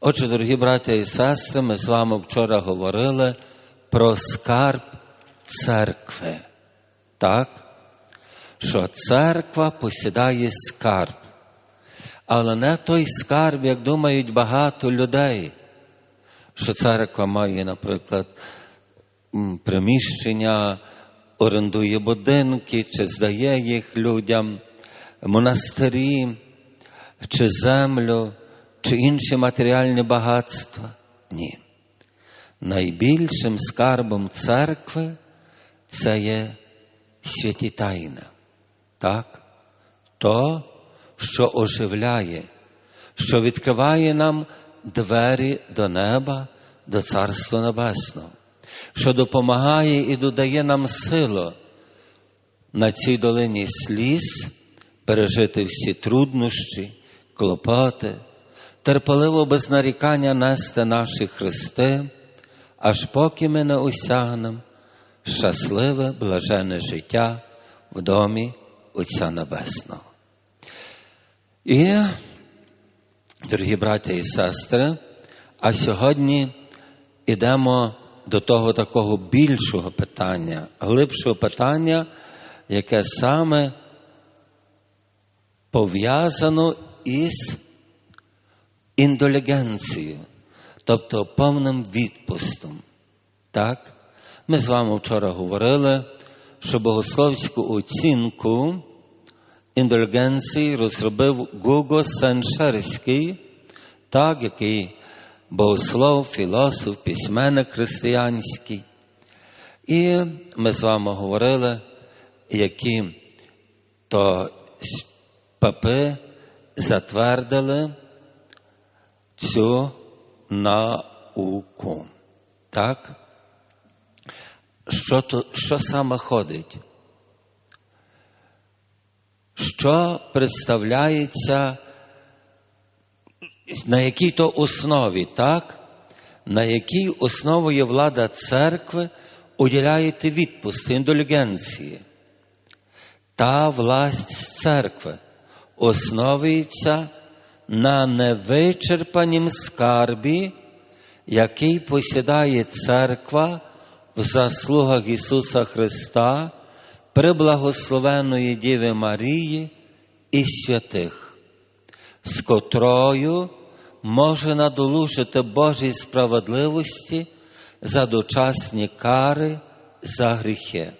Отже, дорогі браття і сестри, ми з вами вчора говорили про скарб церкви. Так? Що церква посідає скарб. Але не той скарб, як думають багато людей, що церква має, наприклад, приміщення, орендує будинки, чи здає їх людям, монастирі, чи землю, чи інші матеріальні багатства. Ні. Найбільшим скарбом церкви це є святі тайна. Так? То, що оживляє, що відкриває нам двері до неба, до Царства Небесного, що допомагає і додає нам силу на цій долині сліз пережити всі труднощі, клопоти, терпеливо без нарікання нести наші хрести, аж поки ми не осягнемо щасливе, блажене життя в домі Отця Небесного. І, дорогі браття і сестри, а сьогодні йдемо до того такого більшого питання, глибшого питання, яке саме пов'язано із індулігенцією, тобто повним відпустом. Так? Ми з вами вчора говорили, що богословську оцінку індульгенції розробив Гуго Сеншерський, так, який богослов, філософ, письменник християнський. І ми з вами говорили, які то папи затвердили цю науку. Так? Що, то, що саме ходить? Що представляється, на якій то основі, так? На якій основі влада церкви уділяєте відпусти, індулігенції? Та власть церкви основується на невичерпанім скарбі, який посідає церква в заслугах Ісуса Христа, преблагословеної Діви Марії і святих, з котрою може надолужити Божій справедливості за дочасні кари за гріхи.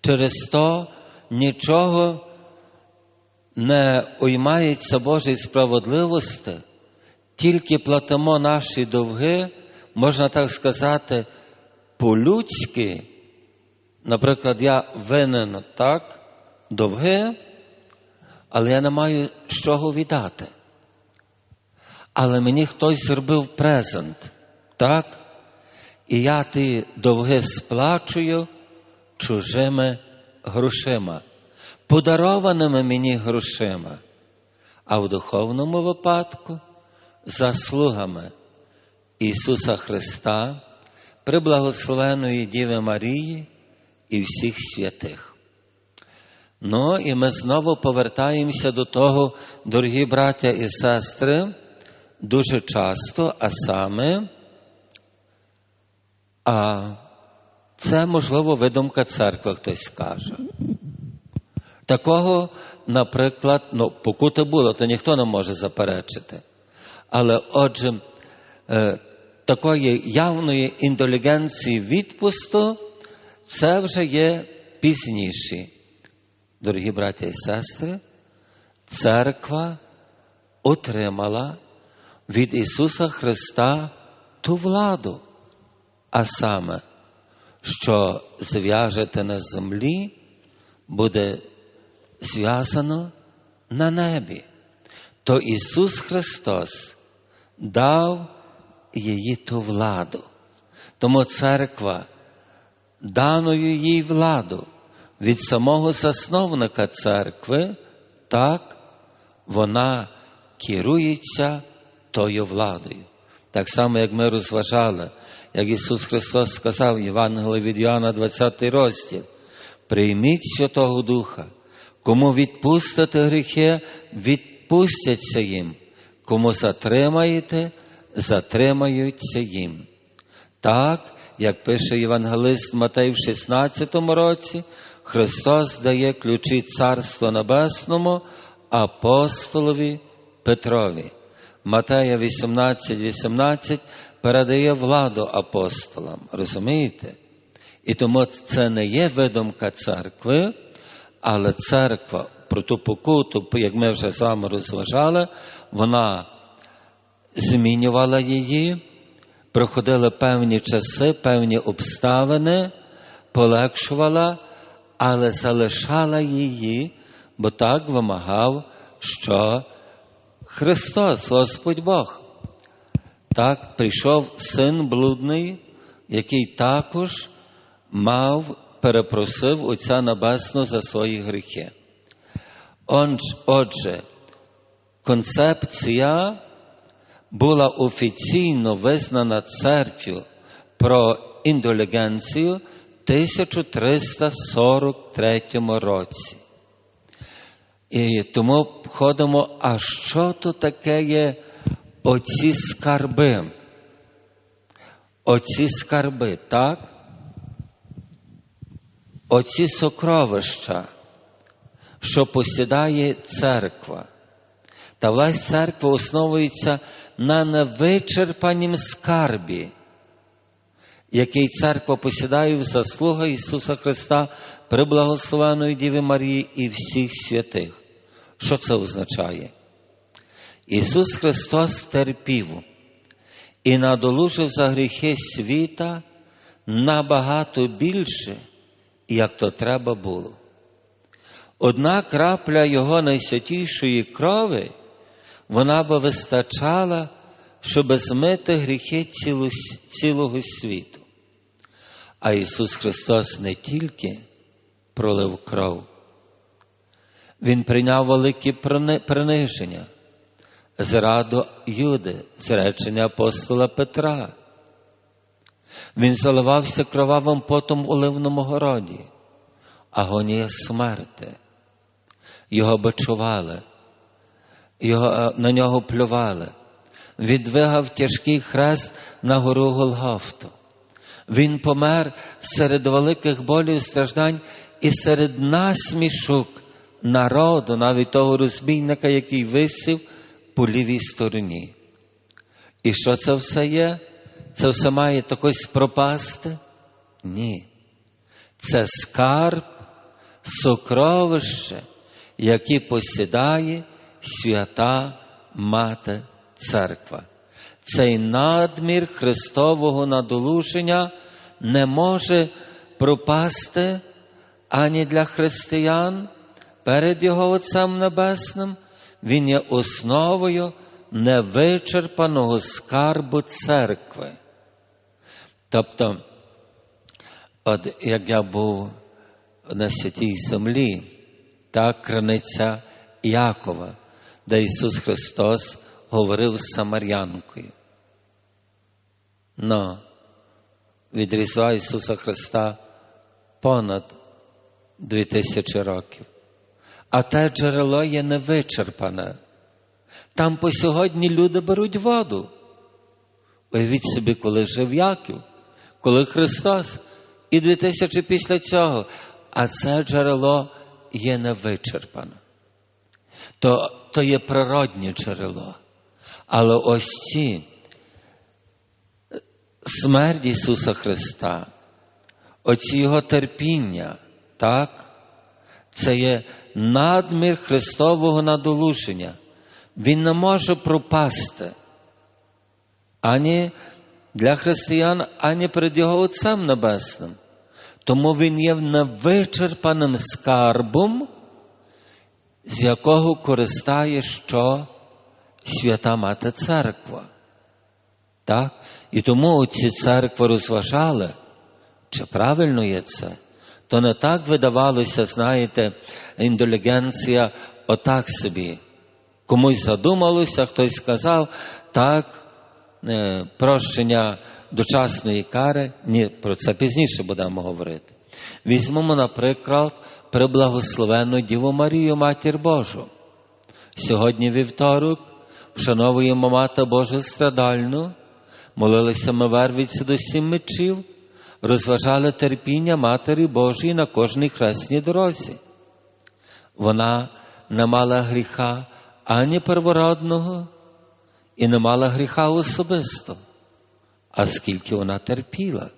Через то нічого не уймається Божій справедливості, тільки платимо наші довги, можна так сказати, по-людськи, наприклад, я винен так, довги, але я не маю з чого віддати. Але мені хтось зробив презент, так? І я ті довги сплачую чужими грошима, подарованими мені грошима, а в духовному випадку заслугами Ісуса Христа, приблагословеної Діви Марії і всіх святих. Ну і ми знову повертаємося до того, дорогі браття і сестри, дуже часто, а саме, а це, можливо, видумка церкви, хтось скаже. Такого, наприклад, ну, покути було, то ніхто не може заперечити. Але отже, е, такої явної індулігенції відпусту, це вже є пізніші. Дорогі браті і сестри, церква отримала від Ісуса Христа ту владу, а саме, що зв'яжете на землі, буде зв'язано на небі. То Ісус Христос дав її ту владу. Тому церква, даною їй владу від самого засновника церкви, так вона керується тою владою. Так само, як ми розважали, як Ісус Христос сказав в Євангелії від Йоанна 20 розділ, прийміть Святого Духа, кому відпустите гріхи, відпустяться їм, кому затримаєте, затримаються їм. Так, як пише Євангелист Матей в 16 році, Христос дає ключі Царства Небесному апостолові Петрові. Матея 18, 18 передає владу апостолам. Розумієте? І тому це не є видумка церкви, але церква про ту покуту, як ми вже з вами розважали, вона змінювала її, проходили певні часи, певні обставини, полегшувала, але залишала її, бо так вимагав, що Христос, Господь Бог. Так прийшов син блудний, який також мав, перепросив Отця Небесного за свої гріхи. Отже, концепція була офіційно визнана церквою про індулігенцію в 1343 році. І тому ходимо, а що то таке є оці скарби? Оці скарби, так? Оці сокровища, що посідає церква. Та власть церкви основується на невичерпанім скарбі, який церква посідає в заслуга Ісуса Христа, приблагословеної Діви Марії і всіх святих. Що це означає? Ісус Христос терпів і надолужив за гріхи світа набагато більше, як то треба було. Одна крапля Його найсвятішої крови, вона би вистачала, щоб змити гріхи цілого світу. А Ісус Христос не тільки пролив кров, Він прийняв великі приниження, зраду Юди, зречення апостола Петра. Він заливався кровавим потом у ливному городі, агонія смерти. Його бичували, його, на нього плювали, відвигав тяжкий хрест на гору Голгофту. Він помер серед великих болів страждань і серед насмішок народу, навіть того розбійника, який висів по лівій стороні. І що це все є? Це все має такось пропасти? Ні. Це скарб, сокровище, яке посідає свята Мати Церква. Цей надмір Христового надолуження не може пропасти ані для християн перед Його Отцем Небесним, Він є основою невичерпаного скарбу церкви. Тобто, от як я був на святій землі, та краниця Якова, де Ісус Христос говорив з Самарянкою. Но від Різдва Ісуса Христа понад дві тисячі років. А те джерело є невичерпане. Там по сьогодні люди беруть воду. Уявіть собі, коли жив Яків, коли Христос, і дві тисячі після цього, а це джерело є невичерпане. То, то є природнє джерело. Але ось ці смерть Ісуса Христа, оці Його терпіння, так, це є надмір Христового надолуження. Він не може пропасти ані для християн, ані перед Його Отцем Небесним. Тому Він є невичерпаним скарбом, з якого користає що свята Мати Церква. Так? І тому ці церкви розважали, чи правильно є це, то не так видавалося, знаєте, індулігенція отак собі. Комусь задумалося, хтось сказав, так, прощення дочасної кари, ні, про це пізніше будемо говорити. Візьмемо, наприклад, приблагословенну Діву Марію, Матір Божу. Сьогодні вівторок, шановуємо Мати Божу страдальну, молилися ми вервіці до сім мечів, розважали терпіння Матері Божої на кожній хресній дорозі. Вона не мала гріха ані первородного і не мала гріха особисто, а скільки вона терпіла,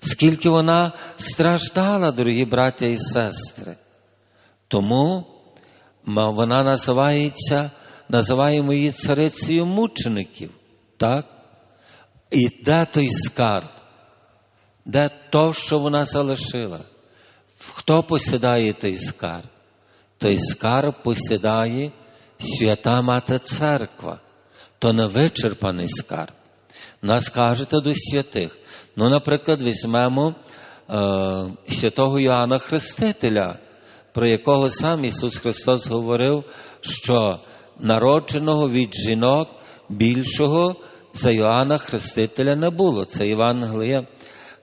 скільки вона страждала, дорогі браття і сестри. Тому вона називається, називаємо її царицею мучеників. Так? І де той скарб? Де то, що вона залишила? Хто посідає той скарб? Той скарб посідає свята Мати Церква, то не вичерпаний скарб. Нас кажете до святих. Ну, наприклад, візьмемо е, святого Йоанна Хрестителя, про якого сам Ісус Христос говорив, що народженого від жінок більшого за Йоанна Хрестителя не було. Це Євангелія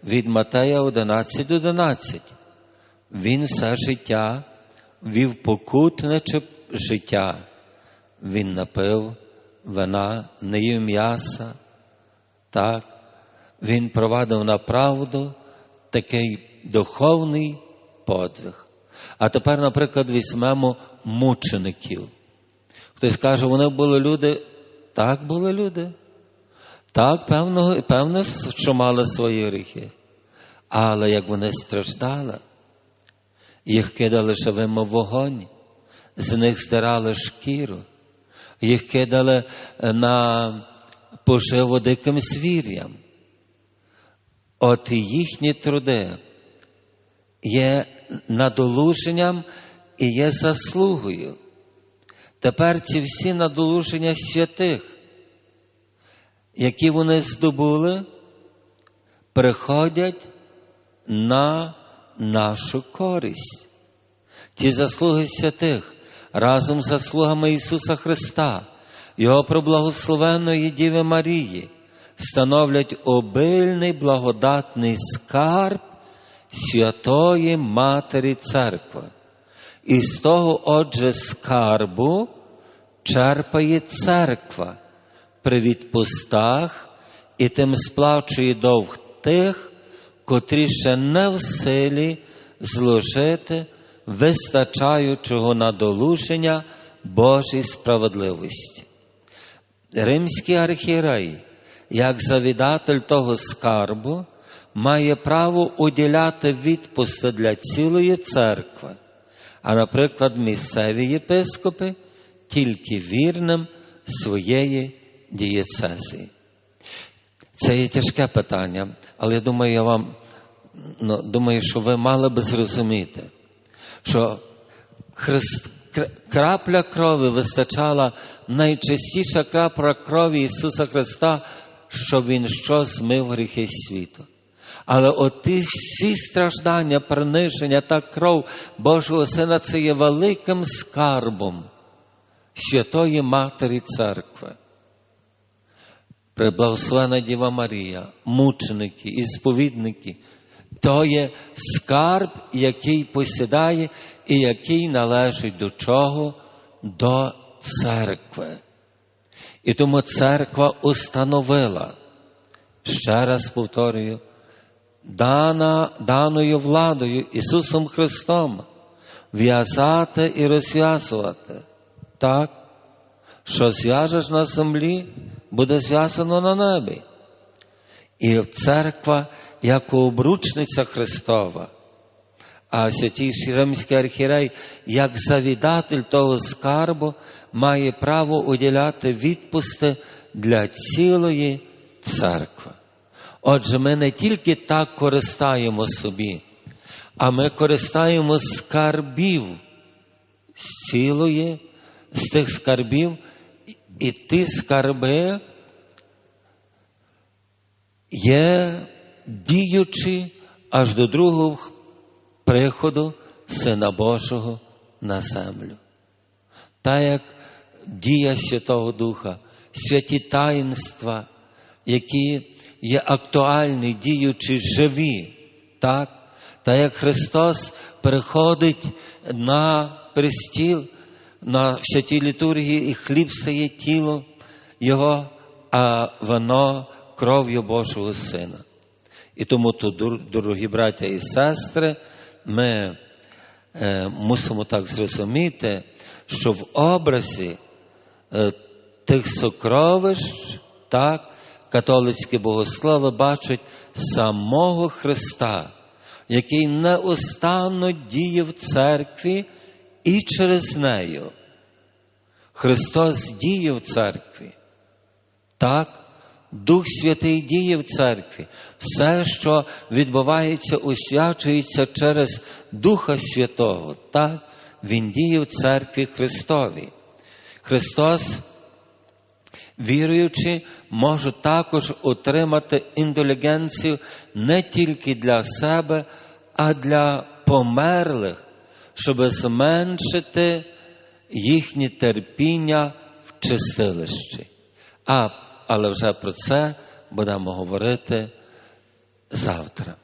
від Матея 11 11. Він все життя вів покутниче життя. Він напив вина, не їв м'яса. Так, він провадив на правду такий духовний подвиг. А тепер, наприклад, візьмемо мучеників. Хтось каже, вони були люди. Так були люди. Так, певно, певно, що мали свої гріхи. Але як вони страждали, їх кидали живим у вогонь, з них здирали шкіру, їх кидали на поживу диким звір'ям. От їхні труди є надолуженням і є заслугою. Тепер ці всі надолуження святих, які вони здобули, приходять на нашу користь. Ті заслуги святих разом з заслугами Ісуса Христа, Його проблагословенної Діви Марії, становлять обильний благодатний скарб Святої Матері Церкви. І з того, отже, скарбу черпає церква при відпустах і тим сплачує довг тих, котрі ще не в силі зложити вистачаючого надолуження Божій справедливості. Римський архієрей, як завідатель того скарбу, має право уділяти відпусти для цілої церкви, а, наприклад, місцеві єпископи тільки вірним своєї дієцезії. Це є тяжке питання, але я думаю, я вам ну, думаю, що ви мали би зрозуміти, що Христ, крапля крові вистачала найчастіша крапля крові Ісуса Христа, що Він що змив гріхи світу. Але от ті всі страждання, приниження та кров Божого Сина це є великим скарбом Святої Матері Церкви. Преблагословена Діва Марія, мученики, і сповідники, то є скарб, який посідає і який належить до чого? До церкви. І тому церква установила, ще раз повторюю, дана, даною владою Ісусом Христом в'язати і розв'язувати так, що зв'яжеш на землі, буде зв'язано на небі. І церква як обручниця Христова, а святійший Римський архірей, як завідатель того скарбу, має право уділяти відпусти для цілої церкви. Отже, ми не тільки так користаємо собі, а ми користаємо скарбів з цілої, з тих скарбів, і ті скарби є діючі аж до другого приходу Сина Божого на землю. Та як дія Святого Духа, святі таїнства, які є актуальні, діючі, живі, так? Та як Христос приходить на престіл, на святій літургії, і хліб стає тіло, Його, а воно кров'ю Божого Сина. І тому тут, дорогі браття і сестри, ми е, мусимо так зрозуміти, що в образі е, тих сокровищ, так, католицькі богослови бачать самого Христа, який неустанно діє в церкві і через нею. Христос діє в церкві. Так, Дух Святий діє в церкві. Все, що відбувається, освячується через Духа Святого. Так, Він діє в церкві Христовій. Христос, віруючи, може також отримати індулігенцію не тільки для себе, а для померлих, щоб зменшити їхнє терпіння в чистилищі. А, але вже про це будемо говорити завтра.